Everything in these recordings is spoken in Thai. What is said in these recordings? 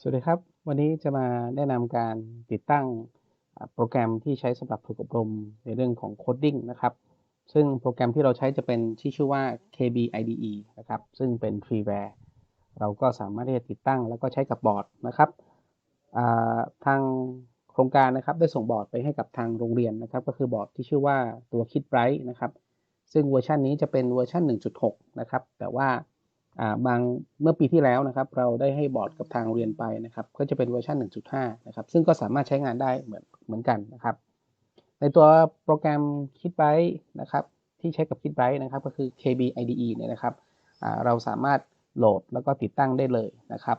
สวัสดีครับ วันนี้จะมาแนะนำการติดตั้งโปรแกรมที่ใช้สำหรับฝึกอบรมในเรื่องของโคดดิ้งนะครับ ซึ่งโปรแกรมที่เราใช้จะเป็นที่ชื่อว่า KB IDE นะครับ ซึ่งเป็นฟรีแวร์เราก็สามารถที่จะติดตั้งแล้วก็ใช้กับบอร์ดนะครับทางโครงการนะครับได้ส่งบอร์ดไปให้กับทางโรงเรียนนะครับ ก็คือบอร์ดที่ชื่อว่าตัว KidBright นะครับ ซึ่งเวอร์ชันนี้จะเป็นเวอร์ชัน1.6 นะครับ แต่ว่า บางเมื่อปีที่แล้วนะครับเราได้ให้บอร์ดกับทางเรียนไปนะครับก็จะเป็นเวอร์ชัน1.5 นะครับซึ่งก็สามารถใช้งานได้เหมือนเหมือนกันนะครับ ในตัวโปรแกรม KidBright นะครับที่ใช้กับ KidBright นะครับก็คือ KB IDE เนี่ยนะครับเราสามารถโหลดแล้วก็ติดตั้งได้เลยนะครับ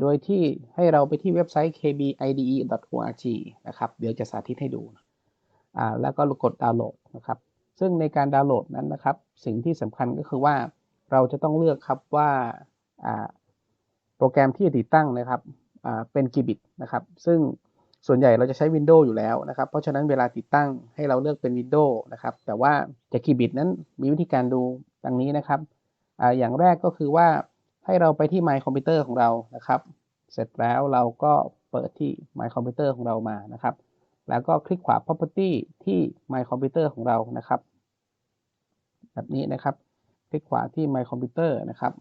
โดยที่ให้เราไปที่เว็บไซต์ kbide.org นะครับเดี๋ยวจะสาธิตให้ดู แล้วก็กดดาวน์โหลดนะครับซึ่งในการดาวน์โหลดนั้นนะครับ สิ่งที่สำคัญก็คือว่า เราจะต้องเลือกครับว่าโปรแกรมที่จะติดตั้งนะครับเป็นกี่บิตนะครับ ซึ่งส่วนใหญ่เราจะใช้ Windows อยู่แล้วนะครับ เพราะฉะนั้นเวลาติดตั้งให้เราเลือกเป็น Windows นะครับ แต่ว่าจะกี่บิตนั้นมีวิธีการดูดังนี้นะครับออย่างแรกก็คือว่าให้เราไปที่ My Computer ของเรานะครับ เสร็จแล้วเราก็เปิดที่ My Computer ของเรามานะครับ แล้วก็คลิกขวา property ที่ My Computer ของเรานะครับ แบบนี้นะครับ คลิกขวาที่ My Computer นะครับ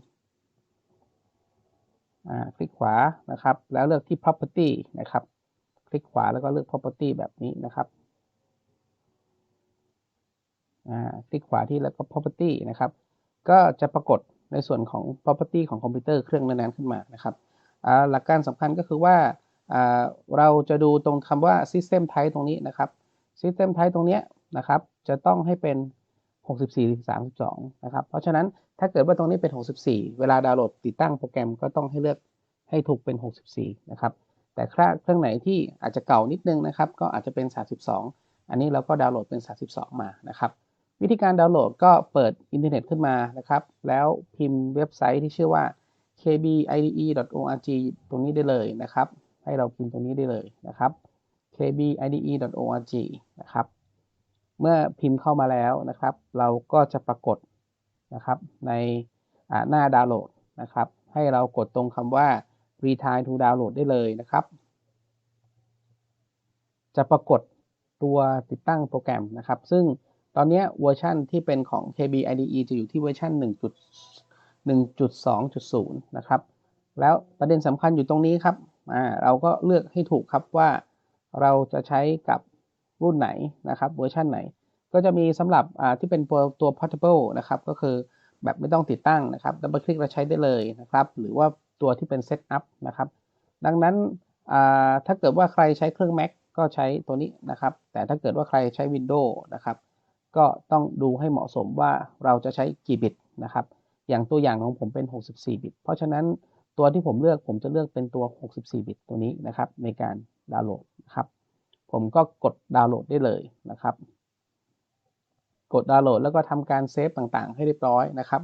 คลิกขวานะครับ แล้วเลือกที่ property นะครับ คลิกขวาแล้วก็เลือก property แบบนี้นะครับคลิกขวาที่แล้วก็ property นะครับ ก็จะปรากฏในส่วนของ property ของคอมพิวเตอร์เครื่องนั้นๆขึ้นมานะครับ หลักการสำคัญก็คือว่าเราจะดูตรงคำว่า system type ตรงนี้นะครับ system type ตรงนี้นะครับ จะต้องให้เป็น 64หรือ32นะครับ เพราะฉะนั้นถ้าเกิดว่าตรงนี้เป็น 64 เวลาดาวน์โหลดติดตั้งโปรแกรมก็ต้องให้เลือกให้ถูกเป็น 64 นะครับ แต่เครื่องไหนที่อาจจะเก่านิดนึงนะครับ ก็อาจจะเป็น 32 อันนี้เราก็ดาวน์โหลดเป็น 32 มานะครับ วิธีการดาวน์โหลดก็เปิดอินเทอร์เน็ตขึ้นมานะครับ แล้วพิมพ์เว็บไซต์ที่ชื่อว่า kbide.org ตรงนี้ได้เลยนะครับ ให้เราพิมพ์ตรงนี้ได้เลยนะครับ kbide.org นะครับ เมื่อพิมพ์เข้ามาแล้วนะครับ เราก็จะปรากฏนะครับในหน้าดาวน์โหลดนะครับ ให้เรากดตรงคำว่า retime to download ได้เลยนะครับ จะปรากฏตัวติดตั้งโปรแกรมนะครับ ซึ่งตอนนี้เวอร์ชันที่เป็นของ KB IDE จะอยู่ที่เวอร์ชัน1.1.2.0 นะครับ แล้วประเด็นสำคัญอยู่ตรงนี้ครับ เราก็เลือกให้ถูกครับว่าเราจะใช้กับ รุ่นไหนนะครับเวอร์ชันไหน ก็จะมีสำหรับที่เป็นตัว portable นะครับก็คือแบบไม่ต้องติดตั้งนะครับดับเบิลคลิกเราใช้ได้เลยนะครับหรือว่าตัวที่เป็น setup นะครับดังนั้นถ้าเกิดว่าใครใช้เครื่อง Mac ก็ใช้ตัวนี้นะครับ แต่ถ้าเกิดว่าใครใช้ Windows นะครับ ก็ต้องดูให้เหมาะสมว่าเราจะใช้กี่บิตนะครับ อย่างตัวอย่างของผมเป็น 64 บิต เพราะฉะนั้นตัวที่ผมเลือกผมจะเลือกเป็นตัว 64 บิตตัวนี้นะครับในการดาวน์โหลดนะครับ ผมก็กดดาวน์โหลดได้เลยนะครับ กดดาวน์โหลดแล้วก็ทำการเซฟต่างๆ ให้เรียบร้อยนะครับ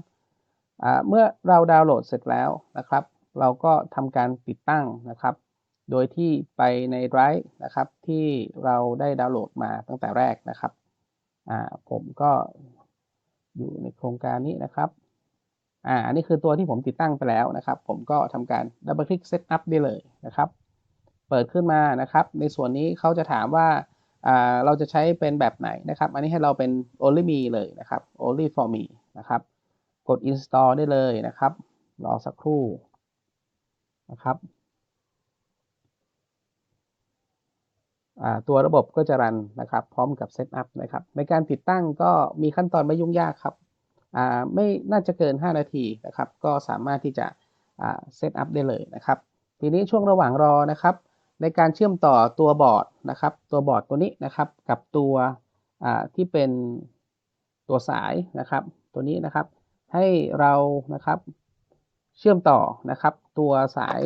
เมื่อเราดาวน์โหลดเสร็จแล้วนะครับ เราก็ทำการติดตั้งนะครับ โดยที่ไปในไดรฟ์นะครับที่เราได้ดาวน์โหลดมาตั้งแต่แรกนะครับผมก็อยู่ในโครงการนี้นะครับอ่าอันนี้คือตัวที่ผมติดตั้งไปแล้วนะครับ ผมก็ทำการดับเบิลคลิกเซตอัพได้เลยนะครับ เปิดขึ้นมานะครับ ในส่วนนี้เขาจะถามว่าเราจะใช้เป็นแบบไหนนะครับ อันนี้ให้เราเป็น only me เลยนะครับ only for me นะครับ กด install ได้เลยนะครับ รอสักครู่นะครับตัวระบบก็จะรันนะครับ พร้อมกับเซตอัพนะครับ ในการติดตั้งก็มีขั้นตอนไม่ยุ่งยากครับไม่น่าจะเกิน 5 นาทีนะครับ ก็สามารถที่จะเซตอัพได้เลยนะครับ ทีนี้ช่วงระหว่างรอนะครับ ในการเชื่อมต่อตัวบอร์ดนะครับ ตัวบอร์ดตัวนี้นะครับ กับตัวที่เป็นตัวสายนะครับ ตัวนี้นะครับ ให้เรานะครับเชื่อมต่อนะครับ ตัวสาย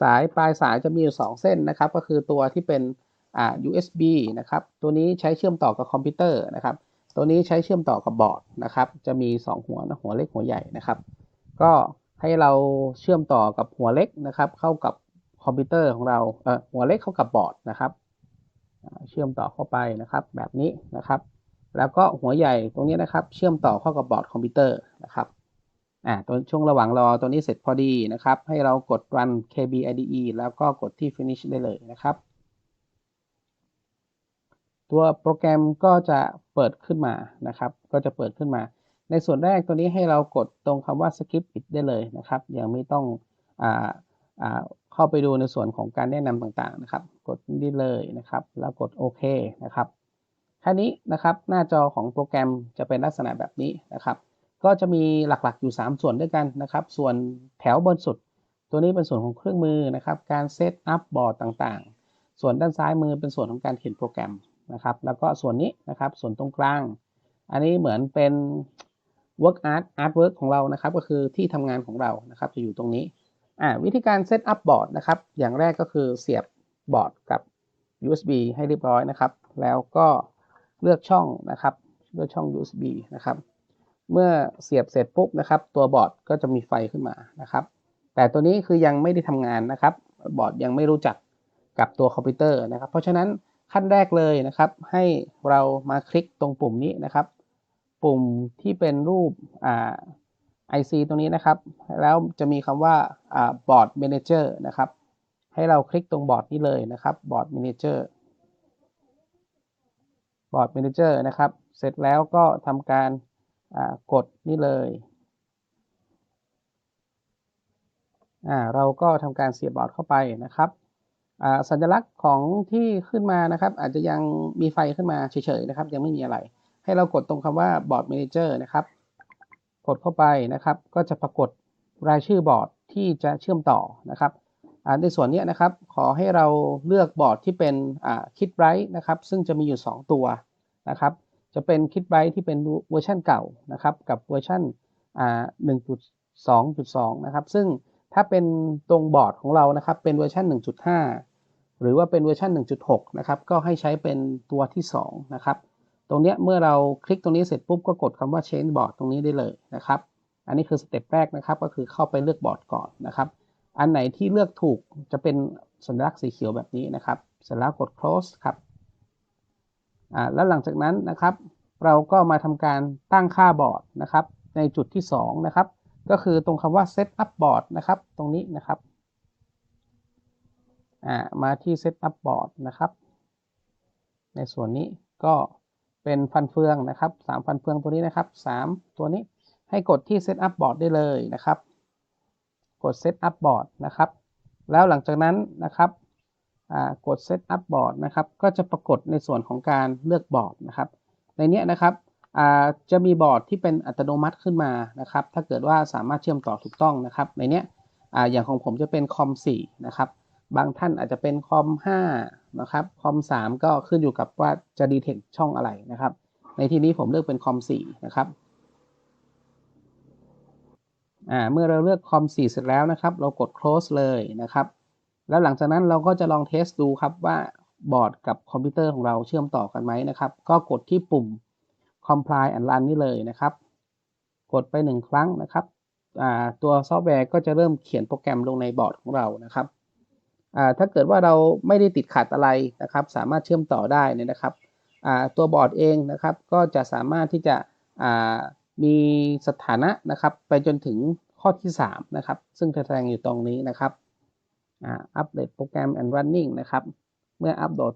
สายปลายสายจะมีอยู่ 2 เส้นนะครับ ก็คือตัวที่เป็น USB นะครับ ตัวนี้ใช้เชื่อมต่อกับคอมพิวเตอร์นะครับ ตัวนี้ใช้เชื่อมต่อกับบอร์ดนะครับ จะมี 2 หัวนะหัวเล็กหัวใหญ่นะครับ ก็ให้เราเชื่อมต่อกับหัวเล็กนะครับ เข้ากับ คอมพิวเตอร์ของเราเออหัวเล็กเข้ากับบอร์ดนะครับ เชื่อมต่อเข้าไปนะครับ แบบนี้นะครับ แล้วก็หัวใหญ่ตรงนี้นะครับ เชื่อมต่อเข้ากับบอร์ดคอมพิวเตอร์นะครับอ่าตัวช่วงระหว่างรอตัวนี้เสร็จพอดีนะครับ ให้เรากด run kb ide แล้วก็กดที่ finish ได้เลยนะครับ ตัวโปรแกรมก็จะเปิดขึ้นมานะครับ ก็จะเปิดขึ้นมา ในส่วนแรกตัวนี้ให้เรากดตรงคำว่า skip it ได้เลยนะครับ ยังไม่ต้องอ่าอ่า เข้าไปดูในส่วนของการแนะนำต่างๆนะครับ กดนี่เลยนะครับ แล้วกดโอเคนะครับแค่นี้นะครับหน้าจอของโปรแกรมจะเป็นลักษณะแบบนี้นะครับ ก็จะมีหลักๆอยู่ 3 ส่วนด้วยกันนะครับ ส่วนแถวบนสุด ตัวนี้เป็นส่วนของเครื่องมือนะครับ การเซตอัพบอร์ดต่างๆ ส่วนด้านซ้ายมือเป็นส่วนของการเขียนโปรแกรมนะครับ แล้วก็ส่วนนี้นะครับส่วนตรงกลาง อันนี้เหมือนเป็น work art artwork ของเรานะครับ ก็คือที่ทำงานของเรานะครับ จะอยู่ตรงนี้ อ่าวิธีการเซตอัพบอร์ดนะครับ อย่างแรกก็คือเสียบบอร์ดกับ USB ให้เรียบร้อยนะครับ แล้วก็เลือกช่องนะครับ เลือกช่อง USB นะครับ เมื่อเสียบเสร็จปุ๊บนะครับ ตัวบอร์ดก็จะมีไฟขึ้นมานะครับ แต่ตัวนี้คือยังไม่ได้ทำงานนะครับ บอร์ดยังไม่รู้จักกับตัวคอมพิวเตอร์นะครับ เพราะฉะนั้นขั้นแรกเลยนะครับ ให้เรามาคลิกตรงปุ่มนี้นะครับ ปุ่มที่เป็นรูปอ่า IC ตรงนี้นะครับ แล้วจะมีคำว่าอ่า board manager นะครับ ให้เราคลิกตรงบอร์ดนี้เลยนะครับ board manager board manager นะครับ เสร็จแล้วก็ทำการกดนี่เลยอ่าเราก็ทำการเสียบบอร์ดเข้าไปนะครับอ่าสัญลักษณ์ของที่ขึ้นมานะครับ อาจจะยังมีไฟขึ้นมาเฉยๆนะครับ ยังไม่มีอะไร ให้เรากดตรงคำว่า board manager นะครับ กดเข้าไปนะครับ ก็จะปรากฏรายชื่อบอร์ดที่จะเชื่อมต่อนะครับในส่วนนี้นะครับ ขอให้เราเลือกบอร์ดที่เป็นคิดไบรท์นะครับ ซึ่งจะมีอยู่ 2 ตัวนะครับ จะเป็นคิดไบรท์ที่เป็นเวอร์ชันเก่านะครับ กับเวอร์ชัน1.2.2 นะครับ ซึ่งถ้าเป็นตรงบอร์ดของเรานะครับ เป็นเวอร์ชัน1.5 หรือว่าเป็นเวอร์ชัน1.6 นะครับ ก็ให้ใช้เป็นตัวที่ 2 นะครับ ตรงนี้เมื่อเราคลิกตรงนี้เสร็จปุ๊บก็กดคำว่า change board ตรงนี้ได้เลยนะครับ อันนี้คือสเต็ปแรกนะครับ ก็คือเข้าไปเลือกบอร์ดก่อนนะครับ อันไหนที่เลือกถูกจะเป็นสัญลักษณ์สีเขียวแบบนี้นะครับ เสร็จแล้วกด close ครับอ่าแล้วหลังจากนั้นนะครับ เราก็มาทำการตั้งค่าบอร์ดนะครับ ในจุดที่ 2 นะครับ ก็คือตรงคำว่า set up board นะครับ ตรงนี้นะครับอ่ามาที่ set up board นะครับ ในส่วนนี้ก็ เป็นฟันเฟืองนะครับ3ฟันเฟืองตัวนี้นะครับ3ตัวนี้ให้กดที่ set up board ได้เลยนะครับ กด set up board นะครับ แล้วหลังจากนั้นนะครับกด set up board นะครับ ก็จะปรากฏในส่วนของการเลือกบอร์ดนะครับ ในนี้นะครับจะมีบอร์ดที่เป็นอัตโนมัติขึ้นมานะครับ ถ้าเกิดว่าสามารถเชื่อมต่อถูกต้องนะครับ ในนี้อย่างของผมจะเป็นคอม4นะครับ บางท่านอาจจะเป็นคอม5 นะครับคอม3ก็ขึ้นอยู่กับว่าจะดีเทคช่องอะไรนะครับ ในที่นี้ผมเลือกเป็นคอม4นะครับอ่าเมื่อเราเลือกคอม4เสร็จแล้วนะครับ เรากด close เลยนะครับ แล้วหลังจากนั้นเราก็จะลองเทสดูครับว่าบอร์ดกับคอมพิวเตอร์ของเราเชื่อมต่อกันไหมนะครับ ก็กดที่ปุ่ม compile and run นี่เลยนะครับ กดไป 1 ครั้งนะครับตัวซอฟต์แวร์ก็จะเริ่มเขียนโปรแกรมลงในบอร์ดของเรานะครับ ถ้าเกิดว่าเราไม่ได้ติดขัดอะไรนะครับ สามารถเชื่อมต่อได้เนี่ยนะครับตัวบอร์ดเองนะครับก็จะสามารถที่จะมีสถานะนะครับ ไปจนถึงข้อที่3นะครับซึ่งแสดงอยู่ตรงนี้นะครับอัปเดตโปรแกรม and running นะครับเมื่ออัปโหลด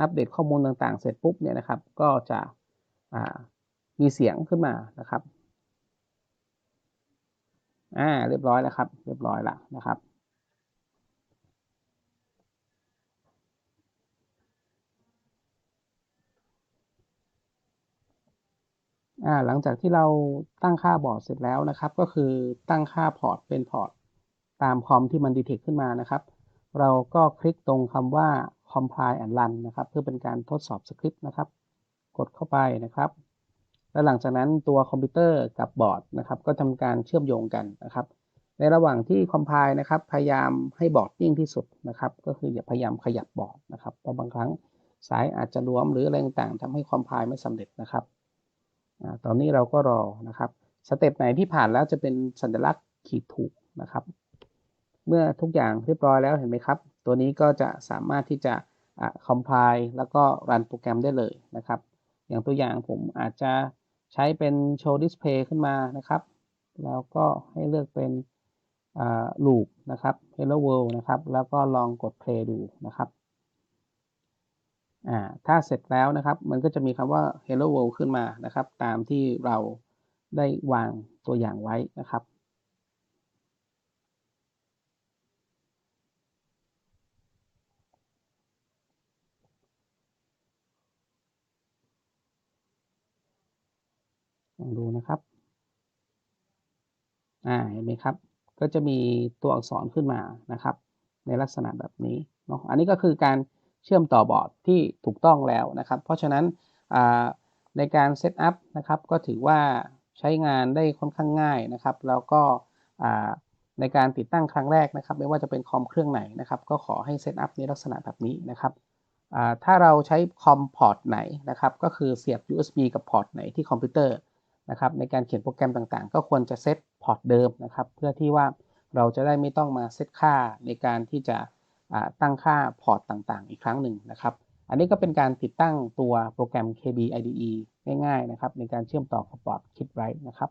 อัปเดตข้อมูลต่างๆ เสร็จปุ๊บเนี่ยนะครับ ก็จะมีเสียงขึ้นมานะครับอ่าเรียบร้อยแล้วครับ เรียบร้อยล้วนะครับ อ่าหลังจากที่เราตั้งค่าบอร์ดเสร็จแล้วนะครับ ก็คือตั้งค่าพอร์ตเป็นพอร์ตตามคอมที่มันดีเทคขึ้นมานะครับ เราก็คลิกตรงคำว่า compile and run นะครับ เพื่อเป็นการทดสอบสคริปต์นะครับ กดเข้าไปนะครับ แล้วหลังจากนั้นตัวคอมพิวเตอร์กับบอร์ดนะครับ ก็ทำการเชื่อมโยงกันนะครับ ในระหว่างที่ compile นะครับ พยายามให้บอร์ดนิ่งที่สุดนะครับ ก็คืออย่าพยายามขยับบอร์ดนะครับ เพราะบางครั้งสายอาจจะรวมหรืออะไรต่างๆทำให้ compile ไม่สำเร็จนะครับ ตอนนี้เราก็รอนะครับ สเต็ปไหนที่ผ่านแล้วจะเป็นสัญลักษณ์ขีดถูกนะครับ เมื่อทุกอย่างเรียบร้อยแล้วเห็นไหมครับ ตัวนี้ก็จะสามารถที่จะคอมไพล์แล้วก็รันโปรแกรมได้เลยนะครับ อย่างตัวอย่างผมอาจจะใช้เป็นโชว์ดิสเพย์ขึ้นมานะครับ แล้วก็ให้เลือกเป็นอ่า loop นะครับ hello world นะครับ แล้วก็ลองกด play ดูนะครับ อ่าถ้าเสร็จแล้วนะครับ มันก็จะมีคำว่า hello world ขึ้นมานะครับ ตามที่เราได้วางตัวอย่างไว้นะครับลองดูนะครับ อ่า เห็นไหมครับ ก็จะมีตัวอักษรขึ้นมานะครับ ในลักษณะแบบนี้เนาะ อันนี้ก็คือการ เชื่อมต่อบอร์ดที่ถูกต้องแล้วนะครับ เพราะฉะนั้นในการเซตอัพนะครับก็ถือว่าใช้งานได้ค่อนข้างง่ายนะครับ แล้วก็ในการติดตั้งครั้งแรกนะครับ ไม่ว่าจะเป็นคอมเครื่องไหนนะครับ ก็ขอให้เซตอัพในลักษณะแบบนี้นะครับถ้าเราใช้คอมพอร์ตไหนนะครับ ก็คือเสียบ USB กับพอร์ตไหนที่คอมพิวเตอร์นะครับ ในการเขียนโปรแกรมต่างๆ ก็ควรจะเซตพอร์ตเดิมนะครับ เพื่อที่ว่าเราจะได้ไม่ต้องมาเซตค่าในการที่จะ ตั้งค่าพอร์ตต่างๆ อีกครั้งหนึ่งนะครับ อันนี้ก็เป็นการติดตั้งตัวโปรแกรม KB IDE ง่ายๆนะครับในการเชื่อมต่อกับพอร์ตคิดไรนะครับ